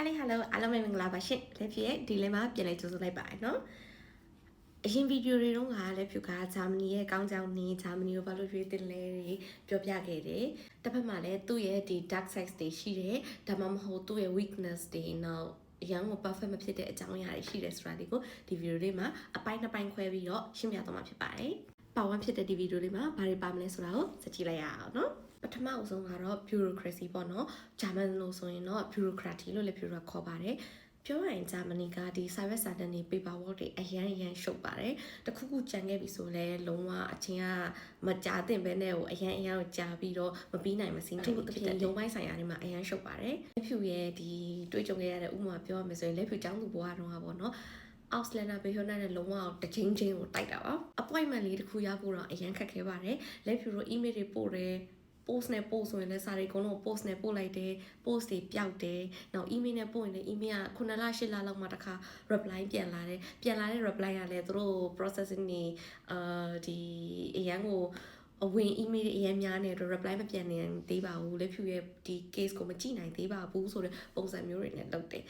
Hi hello အားလုံးပဲမင်္ဂလာပါရှင်လက်ဖြစ်ရဲ့ဒီလေးမှာပြန်လဲကြိုဆိုလိုက်ပါရနော်အရင်ဗီဒီယိုတွေတုန်းကလက်ဖြစ်ကဂျာမနီရဲ့ကောင်းကြောင်နေဂျာမနီကိုဘာလို့ရွေးတင်လဲတွေပြောပြခဲ့တယ်တစ်ဖက်မှာလည်းသူ့ရဲ့ဒီ dark side တွေရှိတယ်ဒါမှမဟုတ်သူ့ရဲ့ weakness တွေနောက်အရန်ကို perfect မဖြစ်တဲ့အကြောင်းအရာတွေရှိတယ်ဆိုတာဒီကိုဒီဗီဒီယိုလေးမှာအပိုင်းနှစ်ပိုင်းခွဲပြီးတော့ရှင်းပြသွားမှာဖြစ်ပါတယ် ပါဝင်ဖြစ်တဲ့ဒီဗီဒီယိုလေးမှာဘာတွေပါမလဲဆိုတာကိုစကြည့်လိုက်ရအောင်နော်ပထမအဆုံးကတော့ bureaucracy ပေါ့နော်ဂျာမန်လို့ဆိုရင်တော့ bureaucracy လို့လည်းပြောရခေါ်ပါတယ်ပြောရရင်ဂျာမနီကဒီ service center တွေ paperwork တွေအရန်အရန်ရှုပ်ပါတယ်တခုခုကြံခဲ့ပြီဆိုလဲလုံးဝအချင်းကမကြာသင့်ပဲနဲ့ကိုအရန်အရန်ကိုကြာပြီးတော့မပြီးနိုင်မစင်းဘူးဖြစ်တဲ့ရုံပိုင်းဆိုင်ရာတွေမှာအရန်ရှုပ်ပါတယ်လက်ဖြူရဲ့ဒီတွေးကြုံခဲ့ရတဲ့ဥပမာပြောရမယ်ဆိုရင်လက်ဖြူចောင်းသူဘွားတော့ပါ တော့ Auslander ဘေဟိုနာနဲ့လုံးဝတချင်းချင်းကိုတိုက်တာပါ appointment လေးတစ်ခုရဖို့တော့အရန်ခက်ခဲပါတယ်လက်ဖြူတို့ email တွေပို့တယ် post နဲ့ပို့ဆိုရင်လည်းစာတွေအကုန်လုံး post နဲ့ပို့လိုက်တယ် post တွေပျောက်တယ်နောက် email နဲ့ပို့ရင်လည်း email က9လ10လလောက်မှတစ်ခါ reply ပြန်လာတယ်ပြန်လာတဲ့ reply ကလည်းသူတို့ processing နေအာဒီအရန်ကိုအဝင် email တွေအရင်များနေတော့ reply မပြန်နိုင်သေးပါဘူးလက်ဖြူရဲ့ဒီ case ကိုမကြည့်နိုင်သေးပါဘူးဆိုတဲ့ပုံစံမျိုးတွေနဲ့လုပ်တယ်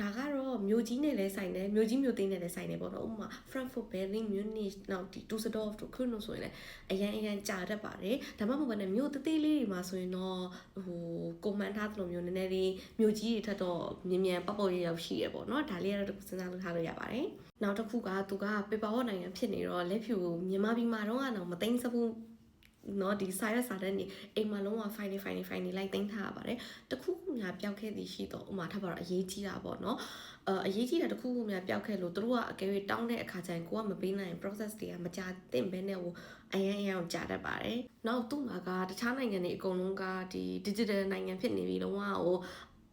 ဒါကတော့မြို့ကြီးနဲ့လည်းဆိုင်တယ်မြို့ကြီးမြို့သိမ်းနဲ့လည်းဆိုင်တယ်ပေါ့နော်ဥပမာ Frankfurt Berlin Munich နောက်ဒီ Düsseldorf တို့ခုလို့ဆိုရင်လည်းအရန်အရန်ကြာတတ်ပါတယ်ဒါမှမဟုတ်ဘဲနဲ့မြို့တသေးလေးတွေမှာဆိုရင်တော့ဟိုကွန်မန်ထားသလိုမျိုးနည်းနည်းလေးမြို့ကြီးတွေထက်တော့မြင်မြန်ပေါ့ပေါ့ရရောက်ရှိရပေါ့နော်ဒါလေးကတော့တစ်ခုစဉ်းစားလို့ထားလို့ရပါတယ်နောက်တစ်ခုကသူက paperwork နိုင်ငံဖြစ်နေတော့လက်ဖြူမြန်မာပြည်မှာတော့ကတော့မသိမ်းစဘူး နော်ဒီ side စာတဲ့နေအိမ်မှာလုံးဝ fine fine fine လိုက်တင်ထားရပါတယ်တခုခုများပျောက်ခဲ့သည်ရှိတော့ဥမာထပ်ပါတော့အရေးကြီးတာပေါ့နော်အအရေးကြီးတာတခုခုများပျောက်ခဲ့လို့တို့ကအကယ်၍တောင်းတဲ့အခါကျရင်ကိုကမပေးနိုင် process တွေကမကြသင့်ဘဲနဲ့ဟိုအရင်အရင်ကြာတတ်ပါတယ်နောက်သူ့မှာကတခြားနိုင်ငံတွေအကုန်လုံးကဒီ digital နိုင်ငံဖြစ်နေပြီလုံးဝဟို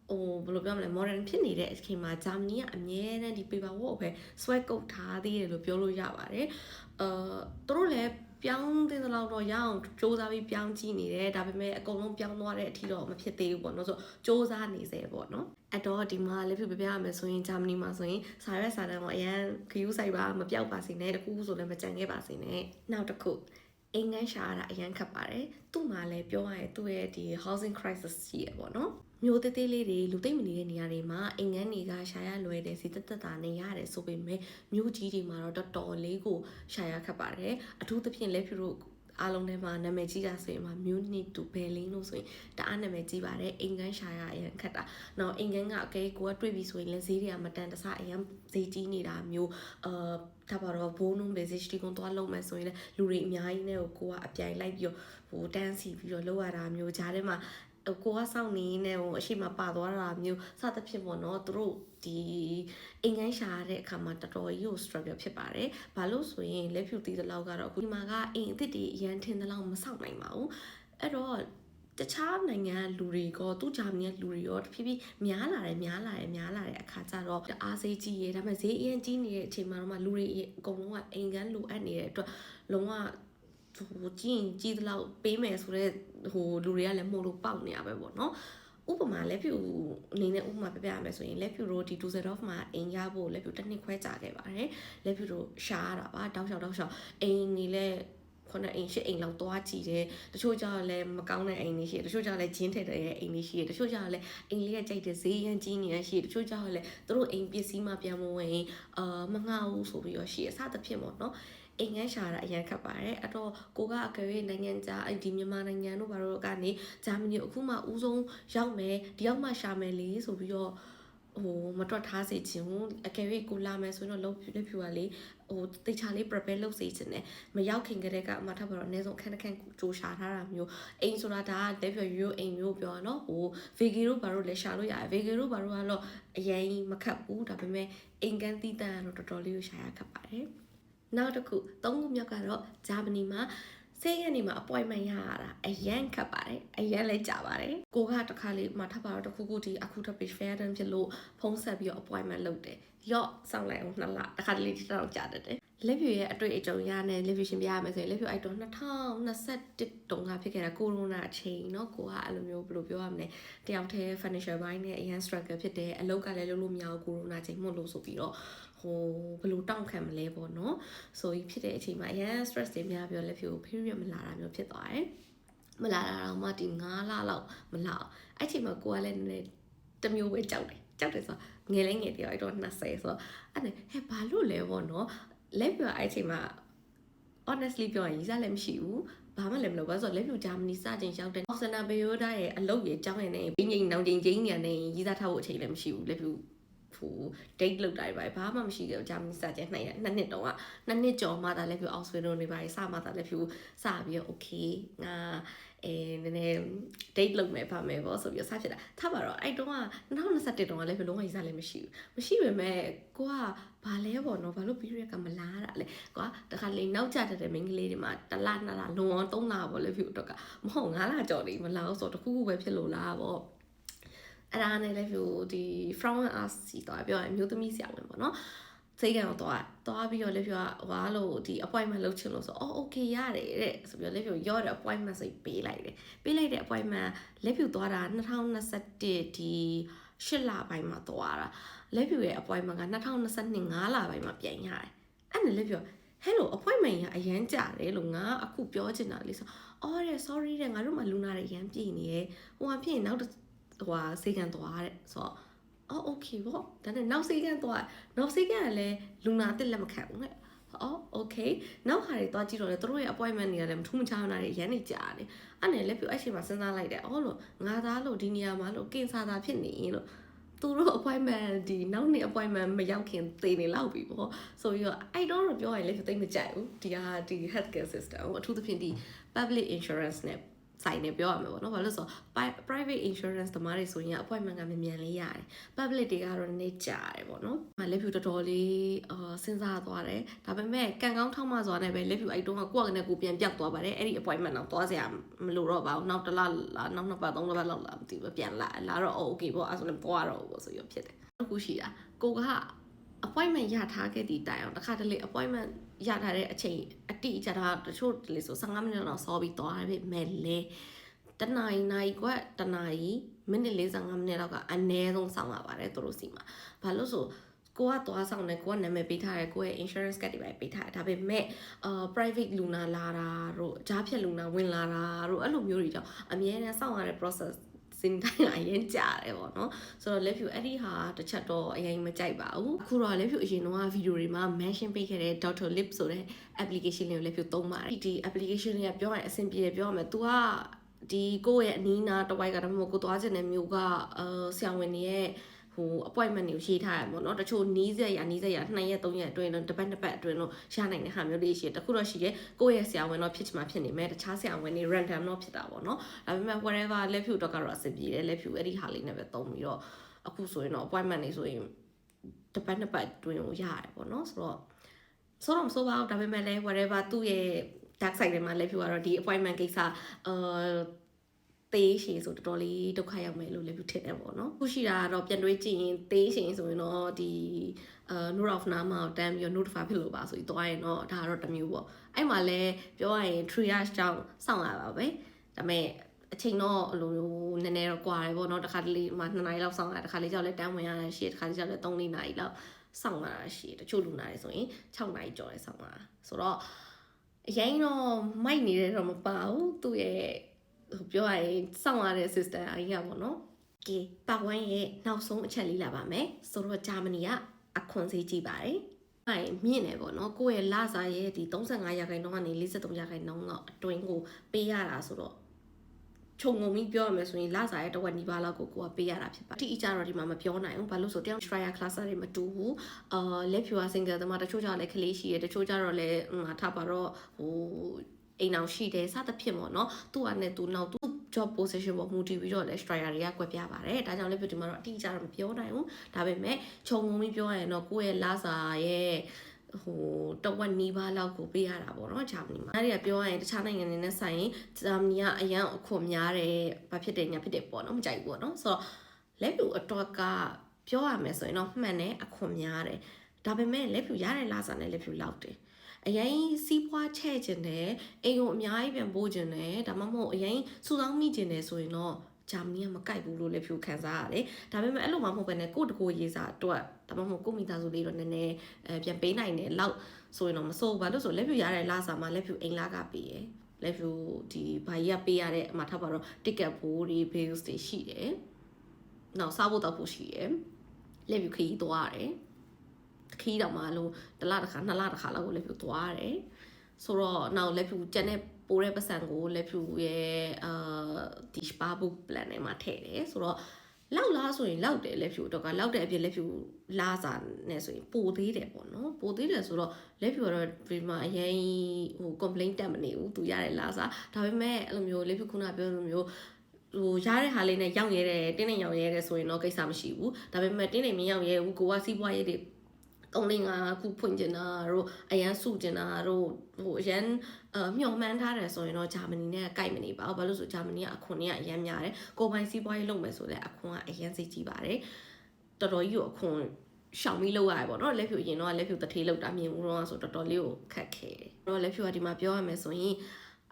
ဟိုဘယ်လိုပြောမလဲ modern ဖြစ်နေတဲ့အချိန်မှာဂျာမနီကအမြဲတမ်းဒီ paperwork ပဲ swag ကုတ်ထားသေးတယ်လို့ပြောလို့ရပါတယ်။အာသူတို့လည်း ပြောင်းတဲ့လောက်တော့ရအောင်စူးစမ်းပြီးပြောင်းကြည့်နေတယ်ဒါပေမဲ့အကုန်လုံးပြောင်းသွားတဲ့အထိတော့မဖြစ်သေးဘူးပေါ့နော်ဆိုစူးစမ်းနေစေပေါ့နော်အဲ့တော့ဒီမှာလည်းပြပြပြရမယ်ဆိုရင်ဂျာမနီမှာဆိုရင်စာရွက်စာတမ်းကအရန်ခရူးဆိုင်ပါမပြောက်ပါစေနဲ့တခုခုဆိုလည်းမကြံခဲ့ပါစေနဲ့နောက်တစ်ခု အင်္ဂန်ရှာရတာအရန်ခတ်ပါတယ်သူ့မှာလည်းပြောရရင်သူ့ရဲ့ဒီ housing crisis ရှိရပေါ့နော်မျိုးသေးသေးလေးတွေလူသိမ့်မနေတဲ့နေရာတွေမှာအင်ငန်းတွေကရှာရလွယ်တယ်စီတက်တက်တာနေရတယ်ဆိုပေမဲ့မျိုးကြီးတွေမှာတော့တော်တော်လေးကိုရှာရခတ်ပါတယ်အထူးသဖြင့်လက်ဖြူတို့အားလုံးထဲမှာနာမည်ကြီးတာဆိုရင်မှာ Munich to Berlin လို့ဆိုရင်တအားနာမည်ကြီးပါတယ်အင်္ဂန်ရှာရအရင်ခတ်တာ။နောက်အင်္ဂန်ကအကဲကိုကတွေ့ပြီဆိုရင်လည်းဈေးတွေကမတန်တဆအရင်ဈေးကြီးနေတာမျိုးအာ ဒါပါတော့ဘိုးနုံ basic တီကွန်သွားလုံးမယ်ဆိုရင်လည်းလူတွေအများကြီးနဲ့ကိုကိုကအပြိုင်လိုက်ပြီးတော့ဟိုတန်းစီပြီးတော့လောက်ရတာမျိုးဂျားထဲမှာကိုကစောင့်နေနေဟိုအရှိမပါသွားတာမျိုးစသဖြင့်ပေါ့နော်သူတို့ဒီအင်္ဂိုင်းရှာရတဲ့အခါမှာတော်တော်ကြီးကို struggle ဖြစ်ပါတယ်။ဘာလို့ဆိုရင်လက်ဖြူတီးတဲ့လောက်ကတော့အခုဒီမှာကအိမ်အစ်စ်တွေအရန်ထင်တဲ့လောက်မဆောက်နိုင်ပါဘူး။အဲ့တော့ တခြားနိုင်ငံလူတွေကသူ့ဂျာမနီလူတွေရောတဖြည်းဖြည်းများလာတယ်များလာတယ်များလာတဲ့အခါကျတော့အားစိတ်ကြီးရေဒါပေမဲ့ဈေးအရင်ကြီးနေတဲ့အချိန်မှာတော့မှလူတွေအကုန်လုံးကအိမ်ကန်းလိုအပ်နေတဲ့အတွက်လုံးဝဟိုကြည့်ရင်ကြည့်သလောက်ပေးမယ်ဆိုတော့ဟိုလူတွေကလည်းမှုလို့ပေါက်နေရပဲပေါ့နော်ဥပမာလက်ဖြူအနေနဲ့ဥပမာပြပြရမယ်ဆိုရင်လက်ဖြူတို့ဒီ Dusseldorf မှာအိမ်ရဖို့လက်ဖြူတစ်နှစ်ခွဲကြာခဲ့ပါတယ်လက်ဖြူတို့ရှားရတာပါတောက်လျှောက်တောက်လျှောက်အိမ်နေလဲ ခုနအိမ်ရှိအိမ်လောက်သွားကြည့်တယ်တချို့ကျတော့လည်းမကောင်းတဲ့အိမ်တွေရှိတယ်တချို့ကျတော့လည်းဂျင်းထက်တဲ့အိမ်တွေရှိတယ်တချို့ကျတော့လည်းအိမ်လေးကကြိုက်တဲ့ဈေးရန်ကြီးနေရရှိတယ်တချို့ကျတော့လည်းသူတို့အိမ်ပစ္စည်းမှပြန်မဝင်အာမငှဘူးဆိုပြီးတော့ရှိရစသဖြင့်ပေါ့နော်အိမ်ငန်းရှာတာအရင်ခက်ပါတယ်အဲ့တော့ကိုကအကယ်၍နိုင်ငံခြားအဲ့ဒီမြန်မာနိုင်ငံတို့ဘာလို့ကနေဂျာမနီအခုမှဦးဆုံးရောက်မယ်ဒီရောက်မှရှာမယ်လေဆိုပြီးတော့ ဟိုမတွက်ထားစေချင်ဘူးအကယ်၍ကိုလာမယ်ဆိုရင်တော့လုံးဖြူလက်ဖြူကလေဟိုတေချာလေး prepare လုပ်စေချင်တယ်မရောက်ခင်ကတည်းကအမှထပ်ပါတော့အနည်းဆုံးအခန်းတစ်ခန်းကြိုရှာထားတာမျိုးအိမ်ဆိုတာဒါလက်ဖြူရိုးအိမ်မျိုးပြောရနော်ဟို vegi တို့ဘာလို့လဲရှာလို့ရတယ် vegi တို့ဘာလို့ကတော့အရင်မခတ်ဘူးဒါပေမဲ့အိမ်ကန်တီးတန်ကတော့တော်တော်လေးကိုရှာရခတ်ပါတယ်နောက်တစ်ခုသုံးခုမြောက်ကတော့ဂျာမနီမှာ ဆေးကနေမှာ appointment ရရတာအရန်ခတ်ပါတယ်အရန်လည်းကြာပါတယ်ကိုကတခါလေးမှထပ်ပါတော့တခုခုဒီအခုထပ် page fair တန်းဖြစ်လို့ဖုန်းဆက်ပြီးတော့ appointment လုပ်တယ်ရော့စောင့်လိုက်အောင်နှစ်လတခါတလေတောင်ကြာတတ်တယ်လက်ပြရဲ့အတွေ့အကြုံရနဲ့လက်ပြရှင်ပြရမယ်ဆိုရင်လက်ပြအိုက်တော့2021တုန်းကဖြစ်ခဲ့တာကိုရိုနာအချိန်เนาะကိုကအဲ့လိုမျိုးဘယ်လိုပြောရမလဲတယောက်တည်း financial ဘိုင်းနဲ့အရန် struggle ဖြစ်တယ်အလုပ်ကလည်းလုပ်လို့မရဘူးကိုရိုနာချိန်မှုလို့ဆိုပြီးတော့ ဟိုဘယ်လိုတောင့်ခံမလဲပေါ့နော်ဆိုပြီးဖြစ်တဲ့အချိန်မှာအရန် stress တွေများပြီးတော့လက်ပြကို period မလာတာမျိုးဖြစ်သွားတယ်မလာတာတော့မှဒီ9လလောက်မလောက်အဲ့ချိန်မှာကိုကလည်းနည်းနည်းတမျိုးပဲကြောက်တယ်ကြောက်တယ်ဆိုတော့ငယ်လေးငယ်တယောက်အဲ့တော့20ဆိုတော့အဲ့ဒါဟဲ့ဘာလို့လဲပေါ့နော်လက်ပြအဲ့ချိန်မှာ honestly ပြောရင်ရီးစားလည်းမရှိဘူးဘာမှလည်းမလုပ်ဘူးဆိုတော့လက်ပြဂျာမနီစတင်ရောက်တဲ့ Osana Beyoda ရဲ့အလုပ်ရဲ့အကြောင်းရင်းနဲ့ပြင်းငိမ်နောင်ကျင်ချင်းညာနဲ့ရီးစားထားဖို့အချိန်လည်းမရှိဘူးလက်ပြ ဟို date လောက်တာပဲဘာမှမရှိခဲ့ဘူးဂျာမနီစတင်နှစ်ရက်နှစ်နှစ်တုန်းကနှစ်နှစ်ကျော်မှသာလက်ပြ Oxford နေပါစမှသာလက်ပြစပြီးတော့ okay ငါအဲနည်းနည်း date လုပ်မယ်ပါမယ်ပေါ့ဆိုပြီးစဖြစ်တာထားပါတော့အဲ့တုန်းက2021တုန်းကလည်းဘလုံးဝရီးစားလည်းမရှိဘူးမရှိပေမဲ့ကိုကဘာလဲပေါ့နော်ဘာလို့ period ကမလာတာလဲကွာတခါလေနောက်ကျတဲ့မိန်းကလေးတွေမှာတလနှစ်လလုံအောင်သုံးလပေါ့လေဖြူတော့ကမဟုတ်ငါးလကြော်နေမလာဘူးဆိုတော့တခုခုပဲဖြစ်လို့လားပေါ့ အဲ့ဒါနဲ့လည်းဖြူဒီ from us စီတော့ပြောရင်မျိုးသမီးဆရာဝန်ပေါ့နော်စိတ်ကတော့တော့တော့ပြီးတော့လည်းပြောဟွာလို့ဒီ appointment လုပ်ချင်လို့ဆိုအော် okay ရတယ်တဲ့ဆိုပြီးတော့လည်းပြောရောတဲ့ appointment ဆိုပေးလိုက်တယ်ပေးလိုက်တဲ့ appointment လက်ဖြူသွားတာ2021ဒီ8လပိုင်းမှာသွားတာလက်ဖြူရဲ့ appointment က2022 5လပိုင်းမှာပြန်ရတယ်အဲ့နဲ့လက်ဖြူ hello appointment ရအရန်ကြတယ်လို့ငါအခုပြောချင်တာလေးဆိုအော်တဲ့ sorry တဲ့ငါတို့မှလူနာတွေရန်ပြည်နေရဟိုဟာဖြစ်ရင်နောက် ဟိုဟာစေကန်သွားတဲ့ဆိုတော့အော် okay ပေါ့ဒါနဲ့နောက်စေကန်သွားနောက်စေကန်ကလည်းလူနာအစ်လက်မခံဘူးတဲ့အော် okay နောက်ဟာတွေသွားကြည့်တော့လေသူတို့ရဲ့ appointment တွေကလည်းမထူးမခြားနာတွေရန်နေကြတယ်အဲ့နဲ့လည်းပြအဲ့ချိန်မှာစဉ်းစားလိုက်တယ်အော်လို့ငါသားလို့ဒီနေရာမှာလို့ကင်ဆာသာဖြစ်နေလို့သူတို့ appointment ဒီနောက်နေ့ appointment မရောက်ခင်သေနေလောက်ပြီပေါ့ဆိုပြီးတော့အဲ့တော့ပြောရင်လည်းသိမကြိုက်ဘူးဒီဟာဒီ healthcare system အထူးသဖြင့်ဒီ public insurance နဲ့ ဆိုင်နေပြောရမှာပေါ့နော်ဘာလို့လဲဆိုတော့ private insurance တမားတွေဆိုရင် appointment ကမြန်မြန်လေးရတယ် public တွေကတော့နည်းနည်းကြာတယ်ပေါ့နော်။လက်ဖြူတော်တော်လေးအာစဉ်းစားသွားတယ်။ဒါပေမဲ့ကံကောင်းထောက်မှစွာနဲ့ပဲလက်ဖြူအဲ့တုန်းကကိုယ့်အနေနဲ့ကိုပြန်ပြောက်သွားပါတယ်။အဲ့ဒီ appointment တော့သွားစရာမလိုတော့ပါဘူး။နောက်တစ်လလာနောက်နှစ်ပတ်သုံးပတ်လောက်လာမသိဘူးပြန်လာလာတော့ okay ပေါ့အဲ့ဆိုလည်းသွားတော့ဘူးဆိုရဖြစ်တယ်။အခုရှိတာကိုက appointment ရထားခဲ့တဲ့တိုင်အောင်တခါတလေ appointment ရထားတဲ့အချိန်အတိအကျတာတချို့တလေဆို15မိနစ်လောက်စောပြီးသွားတယ်မဲ့လေတနာရီနာရီကွက်တနာရီမိနစ်45မိနစ်လောက်ကအနည်းဆုံးစောင့်ရပါတယ်သူတို့စီမှာဘာလို့ဆိုကိုကသွားဆောင်တယ်ကိုကနာမည်ပေးထားတယ်ကိုရဲ့ insurance card တွေပဲပေးထားတယ်ဒါပေမဲ့အာ private လူနာလာတာတို့ဂျားဖြတ်လူနာဝင်လာတာတို့အဲ့လိုမျိုးတွေကြောင့်အများနဲ့စောင့်ရတဲ့ process စင်တိုင်းအရင်ကြာတယ်ပေါ့နော်ဆိုတော့လက်ဖြူအဲ့ဒီဟာတစ်ချက်တော့အရင်မကြိုက်ပါဘူးအခုတော့လက်ဖြူအရင်တော့ဗီဒီယိုတွေမှာ mention ပေးခဲ့တဲ့ Dr. Lip ဆိုတဲ့ application လေးကိုလက်ဖြူသုံးပါတယ်ဒီ application လေးကပြောရရင်အဆင်ပြေတယ်ပြောရမယ် तू ကဒီကိုယ့်ရဲ့အနီးနားတစ်ဝိုက်ကတည်းကကိုသွားချင်တဲ့မျိုးကအာဆရာဝန်တွေရဲ့ ဟို appointment တွေကိုရေးထားရပေါ့နော်တချို့နီးစက်ရနီးစက်ရ2ရက်3ရက်အတွင်းတော့တစ်ပတ်တစ်ပတ်အတွင်းတော့ရနိုင်တဲ့ဟာမျိုးလေးရှိတယ်တခုတော့ရှိတယ်ကိုယ့်ရဲ့ဆရာဝန်တော့ဖြစ်ချင်မှဖြစ်နေမယ်တခြားဆရာဝန်တွေ random တော့ဖြစ်တာပေါ့နော်ဒါပေမဲ့ whatever လက်ဖြူတော့ကတော့အဆင်ပြေတယ်လက်ဖြူအဲ့ဒီဟာလေးနဲ့ပဲသုံးပြီးတော့အခုဆိုရင်တော့ appointment တွေဆိုရင်တစ်ပတ်နှစ်ပတ်အတွင်းကိုရတယ်ပေါ့နော်ဆိုတော့ဆိုတော့မဆိုပါဘူးဒါပေမဲ့လည်း whatever သူ့ရဲ့ dark side တွေမှာလက်ဖြူကတော့ဒီ appointment ကိစ္စအာ သေးရှင်ဆိုတော်တော်လေးဒုက္ခရောက်မယ်လို့လည်းထင်တယ်ပေါ့နော်ခုရှိတာကတော့ပြန်တွေးကြည့်ရင်သေးရှင်ဆိုရင်တော့ဒီအာ note of နားမှာတန်းပြီးတော့ notify ဖြစ်လို့ပါဆိုပြီးသွားရင်တော့ဒါကတော့တစ်မျိုးပေါ့အဲ့မှာလည်းပြောရရင် triage ကြောင့်စောင့်ရပါပဲဒါပေမဲ့အချိန်တော့အလိုမျိုးနည်းနည်းတော့ကွာတယ်ပေါ့နော်တခါတလေမှ2နာရီလောက်စောင့်ရတခါလေကြောက်လဲတန်းဝင်ရတာရှိတယ်တခါလေကြောက်လဲ3-4နာရီလောက်စောင့်ရတာရှိတယ်တချို့လူနာတွေဆိုရင်6နာရီကျော်လဲစောင့်ရတာဆိုတော့အရင်တော့မိုက်နေတယ်တော့မပါဘူးသူ့ရဲ့ ဟိုပြောရရင်စောင့်ရတဲ့ system အကြီးကပေါ့နော်ကဲပတ်ဝန်းရဲ့နောက်ဆုံးအချက်လေးလာပါမယ်ဆိုတော့ဂျာမနီကအခွန်စေးကြည့်ပါတယ်အဲမြင့်နေပေါ့နော်ကိုယ့်ရဲ့လစာရဲ့ဒီ35ရာခိုင်နှုန်းကနေ43ရာခိုင်နှုန်းတော့အတွင်းကိုပေးရတာဆိုတော့ခြုံငုံပြီးပြောရမယ်ဆိုရင်လစာရဲ့တဝက်နီးပါးလောက်ကိုကိုကပေးရတာဖြစ်ပါတယ်။ဒီအကြတော့ဒီမှာမပြောနိုင်ဘူး။ဘာလို့ဆိုတယောက် trial class တွေမတူဘူး။အာလက်ဖြူအ single တမတချို့ကြလည်းကလေးရှိရတချို့ကြတော့လည်းဟိုထားပါတော့ဟို အိမ်အောင်ရှိတယ်စသဖြင့်ပေါ့နော်။သူ့အနေနဲ့သူနောက်သူ job position ပေါ်မူတည်ပြီးတော့လည်း striker တွေကကွက်ပြပါတယ်။ဒါကြောင့်လည်းဒီမှာတော့အတိအကျတော့မပြောနိုင်ဘူး။ဒါပေမဲ့ခြုံငုံပြီးပြောရရင်တော့ကိုယ့်ရဲ့လစာရဲ့ဟိုတဝက်နီးပါးလောက်ကိုပေးရတာပေါ့နော်ဂျာမနီမှာအဲ့ဒီကပြောရရင်တခြားနိုင်ငံတွေနဲ့ဆိုင်ရင်ဂျာမနီကအရန်အခွန်များတယ်ဘာဖြစ်တယ်ညာဖြစ်တယ်ပေါ့နော်မကြိုက်ဘူးပေါ့နော်ဆိုတော့လက်ပြူအတော့ကပြောရမယ်ဆိုရင်တော့မှန်တယ်အခွန်များတယ်ဒါပေမဲ့လက်ပြူရတဲ့လစာနဲ့လက်ပြူလောက်တယ် အရင်စီးပွားချဲ့ခြင်းတယ်အိမ်ကိုအများကြီးပြန်ပို့ခြင်းတယ်ဒါမှမဟုတ်အရင်စူဆောင်းမိခြင်းတယ်ဆိုရင်တော့ဂျာမနီကမကြိုက်ဘူးလို့လည်းဖြူခံစားရတယ်။ဒါပေမဲ့အဲ့လိုမှမဟုတ်ဘဲနဲ့ကိုယ့်တကိုရေးစားအတွက်ဒါမှမဟုတ်ကိုယ့်မိသားစုလေးတော့နည်းနည်းအဲပြန်ပေးနိုင်တယ်လောက်ဆိုရင်တော့မစိုးဘူးဘာလို့ဆိုလက်ဖြူရတဲ့လစာမှာလက်ဖြူအိမ်လာကပေးရယ်လက်ဖြူဒီဘာကြီးကပေးရတဲ့အမှထားပါတော့ ticket ဘိုးတွေ bills တွေရှိတယ်။နောက်စားဖို့တောက်ဖို့ရှိတယ်။လက်ဖြူခရီးသွားရတယ် ခရီးတော့မှလို့တစ်လတစ်ခါနှစ်လတစ်ခါလောက်ကိုလက်ဖြူသွားရတယ်ဆိုတော့နောက်လက်ဖြူကျန်တဲ့ပိုးတဲ့ပတ်စံကိုလက်ဖြူရဲ့အာဒီ spa book plan ထဲမှာထည့်တယ်ဆိုတော့လောက်လားဆိုရင်လောက်တယ်လက်ဖြူတော့ကလောက်တဲ့အပြင်လက်ဖြူလာစာနဲ့ဆိုရင်ပိုသေးတယ်ပေါ့နော်ပိုသေးတယ်ဆိုတော့လက်ဖြူကတော့ဒီမှာအရင်ဟို complaint တက်မနေဘူးသူရတယ်လာစာဒါပေမဲ့အဲ့လိုမျိုးလက်ဖြူခုနပြောလိုမျိုးဟိုရတဲ့ဟာလေးနဲ့ရောက်ရဲတယ်တင်းနေရောက်ရဲတယ်ဆိုရင်တော့ကိစ္စမရှိဘူးဒါပေမဲ့တင်းနေမရောက်ရဲဘူးကိုကစီးပွားရေးတွေ တုံးလင်းကခုဖွင့်ကျင်တာတို့အရန်စုကျင်တာတို့ဟိုအရန်အမျှော်မှန်းထားတယ်ဆိုရင်တော့ဂျာမနီနဲ့ကြိုက်မနေပါဘူးဘာလို့ဆိုဂျာမနီကအခွန်တွေကအရန်များတယ်ကိုပိုင်စီးပွားရေးလုပ်မယ်ဆိုလည်းအခွန်ကအရန်စိတ်ကြီးပါတယ်တော်တော်ကြီးကိုအခွန်ရှောင်ပြီးလောက်ရတယ်ပေါ့နော်လက်ဖြူရင်တော့လက်ဖြူတထေးလောက်တာမြင်ဘူးတော့ဆိုတော်တော်လေးကိုခက်ခဲတယ်တော့လက်ဖြူကဒီမှာပြောရမယ်ဆိုရင်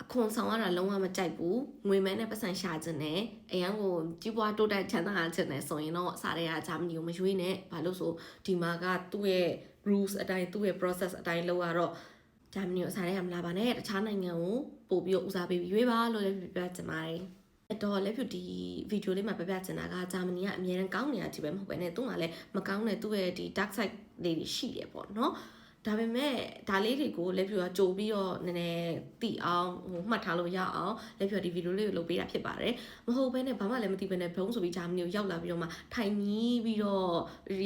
အခွန်ဆောင်ရတာလုံးဝမကြိုက်ဘူးငွေမဲနဲ့ပတ်စံရှာခြင်းနဲ့အရန်ကိုကြီးပွားတိုးတက်ချမ်းသာခြင်းနဲ့ဆိုရင်တော့အစားတွေကဂျာမနီကိုမရွေးနဲ့ဘာလို့ဆိုဒီမှာကသူ့ရဲ့ rules အတိုင်းသူ့ရဲ့ process အတိုင်းလုပ်ရတော့ဂျာမနီကိုအစားတွေကမလာပါနဲ့တခြားနိုင်ငံကိုပို့ပြီးတော့ဦးစားပေးပြီးရွေးပါလို့လည်းပြောချင်ပါတယ်အဲ့တော့လည်းဖြစ်ဒီဗီဒီယိုလေးမှာပြပြချင်တာကဂျာမနီကအများအားကောင်းနေတာဒီပဲမဟုတ်ပဲねသူကလည်းမကောင်းတဲ့သူ့ရဲ့ဒီ dark side လေးတွေရှိတယ်ပေါ့နော် ဒါပေမဲ့ဒါလေးတွေကိုလက်ဖြူကကြိုပြီးတော့နည်းနည်းသိအောင်ဟိုမှတ်ထားလို့ရအောင်လက်ဖြူကဒီဗီဒီယိုလေးကိုလုပ်ပေးတာဖြစ်ပါတယ်မဟုတ်ဘဲနဲ့ဘာမှလည်းမသိဘဲနဲ့ဘုံဆိုပြီးဂျာမနီကိုရောက်လာပြီးတော့မှထိုင်ကြီးပြီးတော့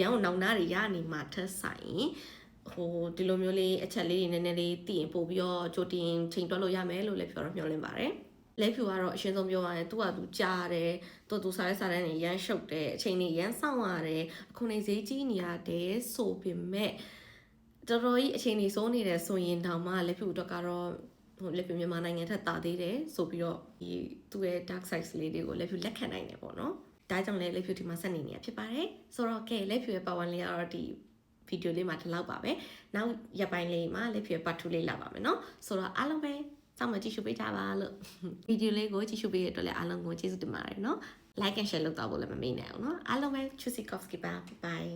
ရန်ကိုနောင်နာတွေရနေမှထက်ဆိုင်ဟိုဒီလိုမျိုးလေးအချက်လေးတွေနည်းနည်းလေးသိရင်ပို့ပြီးတော့ကြိုတင်ချိန်တွက်လို့ရမယ်လို့လည်းပြောတော့မျှော်လင့်ပါတယ်လက်ဖြူကတော့အရှင်းဆုံးပြောရရင်သူ့ဟာသူကြားတယ်သူ့သူစားရဲစားတဲ့နေရမ်းရှုပ်တယ်အချိန်နေရမ်းစောင့်ရတယ်အခုနေဈေးကြီးနေရတယ်ဆိုပေမဲ့ တော်တော်ကြီးအချိန်ကြီးစိုးနေတယ်ဆိုရင်တောင်မှလက်ဖြူအတွက်ကတော့ဟိုလက်ဖြူမြန်မာနိုင်ငံထက်တာသေးတယ်ဆိုပြီးတော့ဒီသူ့ရဲ့ dark sides လေးတွေကိုလက်ဖြူလက်ခံနိုင်တယ်ပေါ့နော်ဒါကြောင့်လည်းလက်ဖြူဒီမှာဆက်နေနေရဖြစ်ပါတယ်ဆိုတော့ကဲလက်ဖြူရဲ့ power လေးကတော့ဒီဗီဒီယိုလေးမှာဒီလောက်ပါပဲနောက်ရပိုင်းလေးမှာလက်ဖြူရဲ့ part 2လေးလာပါမယ်နော်ဆိုတော့အားလုံးပဲစောင့်မကြည့်ရှုပေးကြပါလို့ဗီဒီယိုလေးကိုကြည့်ရှုပေးရတဲ့အတွက်လည်းအားလုံးကိုကျေးဇူးတင်ပါတယ်နော် like and share လုပ်တော့ဖို့လည်းမမေ့နိုင်အောင်နော်အားလုံးပဲ Chusi Kofsky ပါ bye